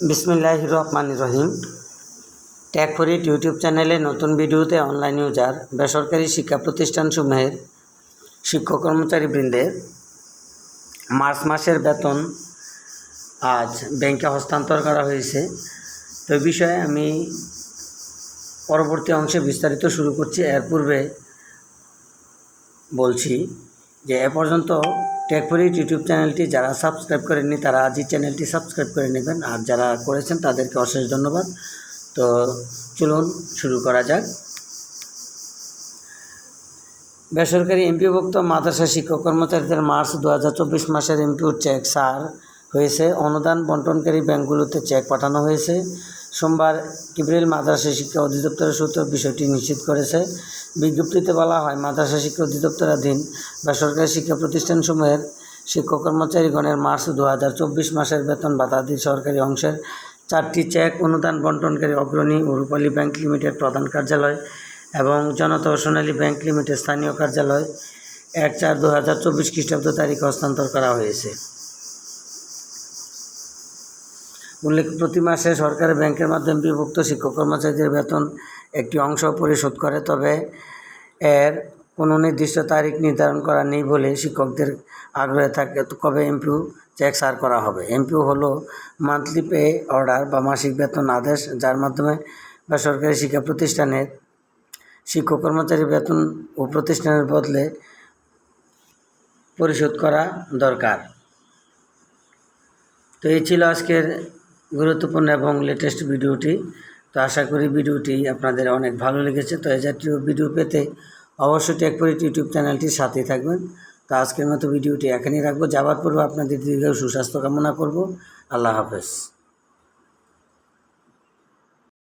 বিসমিল্লাহ রহমান রহিম। ট্যাগ ফরিট ইউটিউব চ্যানেলে নতুন ভিডিওতে অনলাইন ইউজার বেসরকারি শিক্ষা প্রতিষ্ঠানসমূহের শিক্ষক কর্মচারী বৃন্দের মার্চ মাসের বেতন আজ ব্যাংকে হস্তান্তর করা হয়েছে। তো বিষয়ে আমি পরবর্তী অংশে বিস্তারিত শুরু করছি। এর পূর্বে বলছি যে এ পর্যন্ত টেকফরিট ইউটিউব চ্যানেলটি যারা সাবস্ক্রাইব করেননি, তারা আজই চ্যানেলটি সাবস্ক্রাইব করে নেবেন। আর যারা করেছেন, তাদেরকে অশেষ ধন্যবাদ। তো চলুন শুরু করা যাক। বেসরকারি এমপিভুক্ত মাদ্রাসা শিক্ষক কর্মচারীদের মার্চ দু হাজার চব্বিশ মাসের এমপিউ চেক সার হয়েছে। অনুদান বন্টনকারী ব্যাংকগুলোতে চেক পাঠানো হয়েছে। সোমবার কিবরিল মাদ্রাসা শিক্ষা অধিদপ্তরের সূত্র বিষয়টি নিশ্চিত করেছে। বিজ্ঞপ্তিতে বলা হয়, মাদ্রাসা শিক্ষা অধিদপ্তর অধিদপ্তরাধীন বেসরকারি শিক্ষা প্রতিষ্ঠানসমূহের শিক্ষক কর্মচারীগণের মার্চ দু হাজার চব্বিশ মাসের বেতন ভাতাদি সরকারি অংশের চারটি চেক অনুদান বন্টনকারী অগ্রণী ও রূপালী ব্যাংক লিমিটেড প্রধান কার্যালয় এবং জনতা সোনালী ব্যাংক লিমিটেড স্থানীয় কার্যালয় এক চার দু হাজার চব্বিশ খ্রিস্টাব্দ তারিখে হস্তান্তর করা হয়েছে। উল্লেখ, প্রতি মাসে সরকারি ব্যাংকের মাধ্যমে বিভক্ত শিক্ষক কর্মচারীদের বেতন একটি অংশ পরিশোধ করে, তবে এর কোনো নির্দিষ্ট তারিখ নির্ধারণ করা নেই বলে শিক্ষকদের আগ্রহে থাকে। কবে এমপিউ চেক সার করা হবে। এমপিউ হলো মান্থলি পে অর্ডার বা মাসিক বেতন আদেশ, যার মাধ্যমে বেসরকারি শিক্ষা প্রতিষ্ঠানের শিক্ষক কর্মচারী বেতন ও প্রতিষ্ঠানের বদলে পরিশোধ করা দরকার। তো এই ছিল আজকের গুরুত্বপূর্ণ এবং লেটেস্ট ভিডিওটি। তো আশা করি ভিডিওটি আপনাদের অনেক ভালো লেগেছে। তো এই জাতীয় ভিডিও পেতে অবশ্যই ট্যাগ করে ইউটিউব চ্যানেলটির সাথেই থাকবেন। তো আজকের মতো ভিডিওটি এখানেই রাখব। যাবার পূর্বে আপনাদের দীর্ঘ সুস্বাস্থ্য কামনা করব। আল্লাহ হাফেজ।